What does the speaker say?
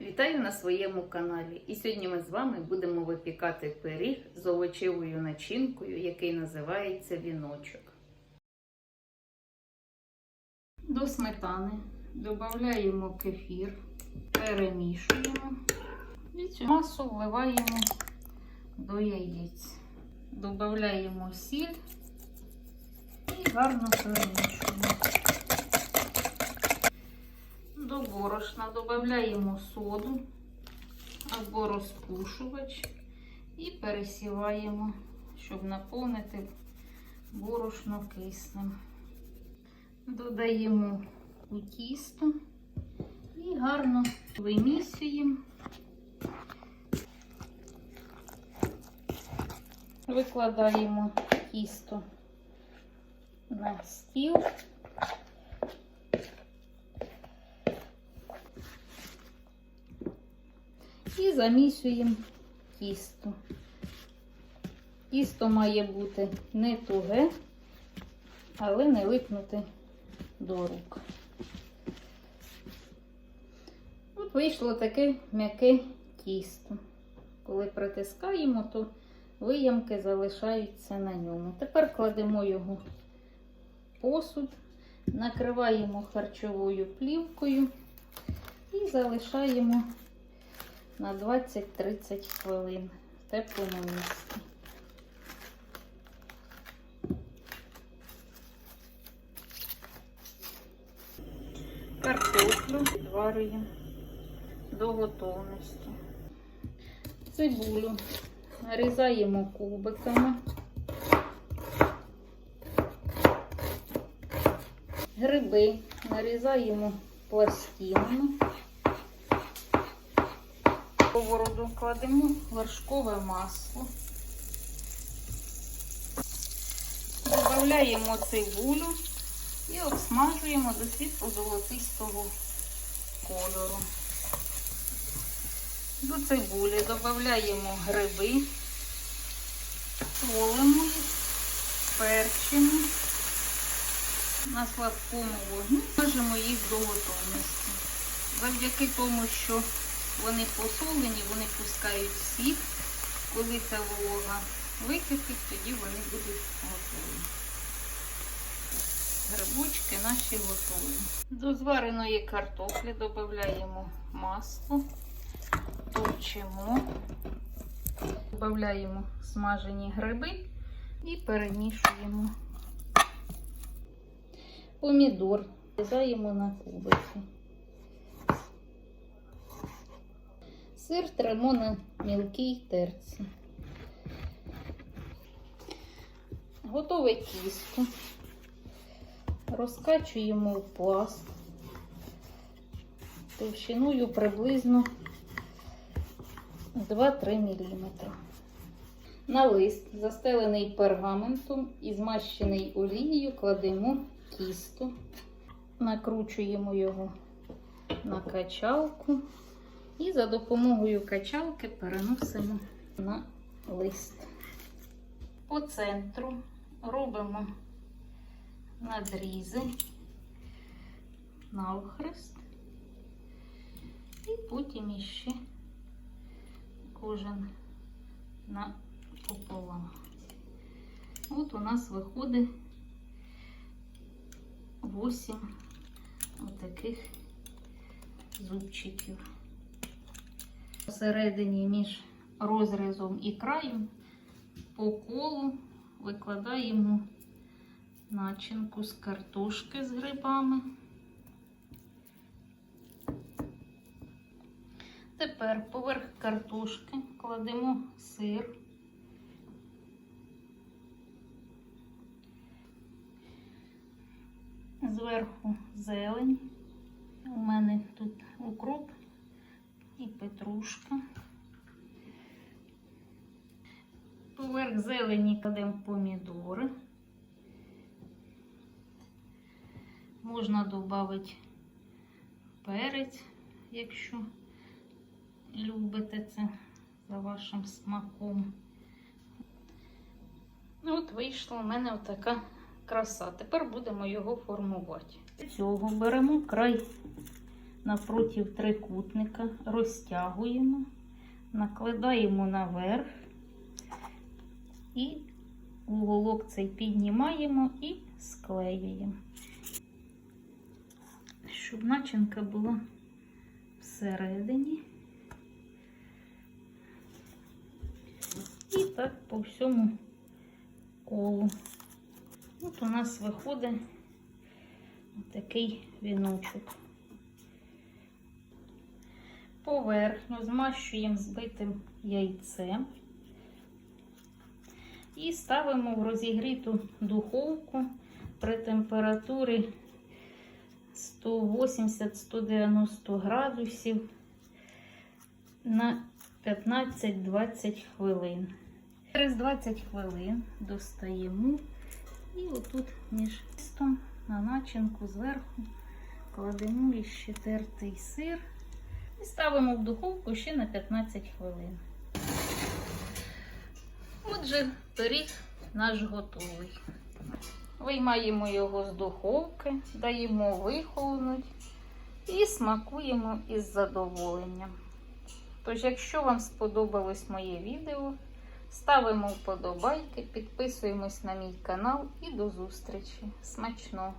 Вітаю на своєму каналі. І сьогодні ми з вами будемо випікати пиріг з овочевою начинкою, який називається віночок. До сметани додаємо кефір, перемішуємо і цю масу вливаємо до яєць. Додаємо сіль і гарно перемішуємо. До борошна додаємо соду або розпушувач і пересіваємо, щоб наповнити борошно киснем. Додаємо у тісто і гарно вимісюємо. Викладаємо тісто на стіл. І замісюємо тісто. Тісто має бути не туге, але не липнути до рук. От вийшло таке м'яке тісто. Коли притискаємо, то виямки залишаються на ньому. Тепер кладемо його в посуд, накриваємо харчовою плівкою і залишаємо на 20-30 хвилин в теплому місці. Картоплю відварюємо до готовності. Цибулю нарізаємо кубиками. Гриби нарізаємо пластинами. Сковороду кладемо вершкове масло. Додаємо цибулю і обсмажуємо до світло-золотистого кольору. До цибулі додаємо гриби, солимо їх, перчимо на слабкому вогні, смажимо їх до готовності. Завдяки тому, що вони посолені, вони пускають сік. Коли ця волога википить, тоді вони будуть готові. Грибочки наші готові. До звареної картоплі додаємо масло, товчимо, додаємо смажені гриби і перемішуємо. Помідор нарізаємо на кубики. Сир тремо на мілкій терці. Готове тісто. Розкачуємо в пласт товщиною приблизно 2-3 мм. На лист, застелений пергаментом і змащений олією, кладемо тісто, накручуємо його на качалку. І за допомогою качалки переносимо на лист. По центру робимо надрізи навхрест. І потім іще кожен на пополам. От у нас виходить 8 отаких зубчиків. Посередині між розрізом і краєм по колу викладаємо начинку з картошки з грибами. Тепер поверх картошки кладемо сир. Зверху зелень. У мене тут укроп і петрушка. Поверх зелені кладемо помідори. Можна додати перець, якщо любите це за вашим смаком. Ну, От вийшла у мене отака краса. Тепер будемо його формувати. Для цього беремо край напроти трикутника, розтягуємо, накладаємо наверх і уголок цей піднімаємо і склеюємо, щоб начинка була всередині. І так по всьому колу. От у нас виходить такий віночок. Поверхню змащуємо збитим яйцем і ставимо в розігріту духовку при температурі 180-190 градусів на 15-20 хвилин. Через 20 хвилин достаємо і отут між тістом на начинку зверху кладемо іще тертий сир і ставимо в духовку ще на 15 хвилин. Отже, пиріг наш готовий. Виймаємо його з духовки, даємо вихолонути і смакуємо із задоволенням. Тож, якщо вам сподобалось моє відео, ставимо вподобайки, підписуємось на мій канал і до зустрічі. Смачного!